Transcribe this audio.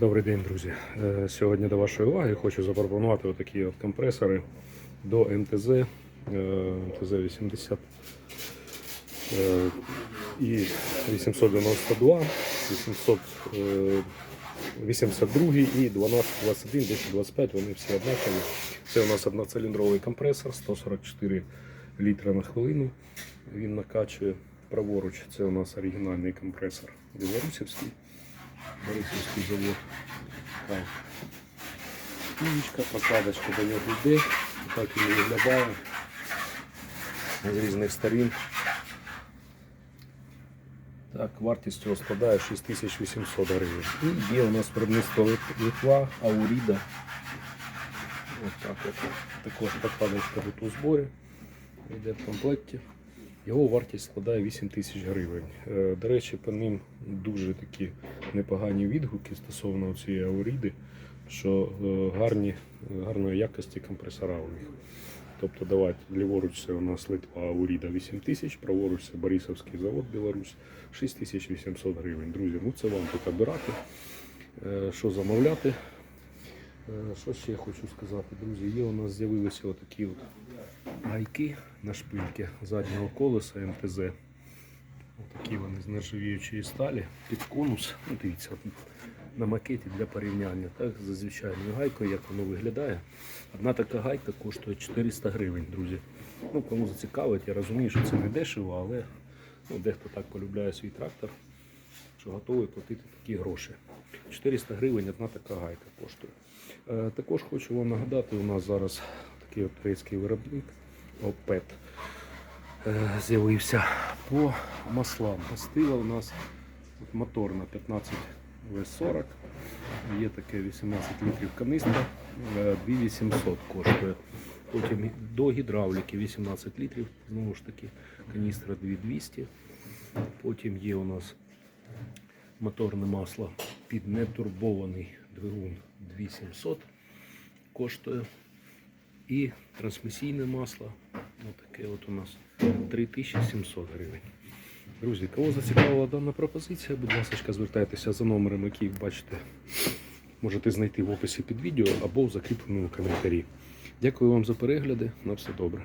Добрий день, друзі. Е, Сьогодні до вашої уваги хочу запропонувати отакі от компресори до МТЗ, е, МТЗ 80 е, і 892, 800, е, 82 і 1221, 1025, вони всі однакові. Це у нас одноциліндровий компресор, 144 літра на хвилину. Він накачує праворуч. Це у нас оригінальний компресор білорусівський. Борисівський завод. Так. Кінечка, покладочка до нього йде. Так він виглядає з різних сторін. Так, вартість його складає 6800 гривень. І є у нас виробництво Литва, Ауріда. Ось так от. Також покладочка тут у зборі. Йде в комплекті. Його вартість складає 8 тисяч гривень. Е, До речі, по ним дуже такі непогані відгуки стосовно цієї ауріди, що е, гарні, гарної якості компресора у них. Тобто давайте ліворуч це у нас Литва Ауріда 8 тисяч, праворуч це Борисовський завод Білорусь 6800 гривень. Друзі, ну це вам тут обирати, е, що замовляти. Е, Що ще хочу сказати, друзі? Є у нас з'явилися отакі от гайки на шпильки заднього колеса МТЗ. Такі вони з нержавіючої сталі під конус. Ну, дивіться, на макеті для порівняння. Так, за звичайною гайкою, як воно виглядає. Одна така гайка коштує 400 гривень, друзі. Ну, кому зацікавить, я розумію, що це не дешево, але ну, дехто так полюбляє свій трактор, що готовий платити такі гроші. 400 гривень одна така гайка коштує. Е, також хочу вам нагадати, у нас зараз такий турецький виробник ОПЕТ з'явився по маслам. Мастила у нас от моторна 15 В40. Є таке 18 літрів канистра, е, 2800 коштує. Потім до гідравліки 18 літрів, знову ж таки, каністра 2200. Потім є у нас моторне масло під нетурбований двигун 2700 коштує. І трансмісійне масло, таке от у нас 3700 гривень. Друзі, кого зацікавила дана пропозиція, будь ласка, звертайтеся за номером, який бачите, можете знайти в описі під відео або в закріпленому коментарі. Дякую вам за перегляди. На все добре.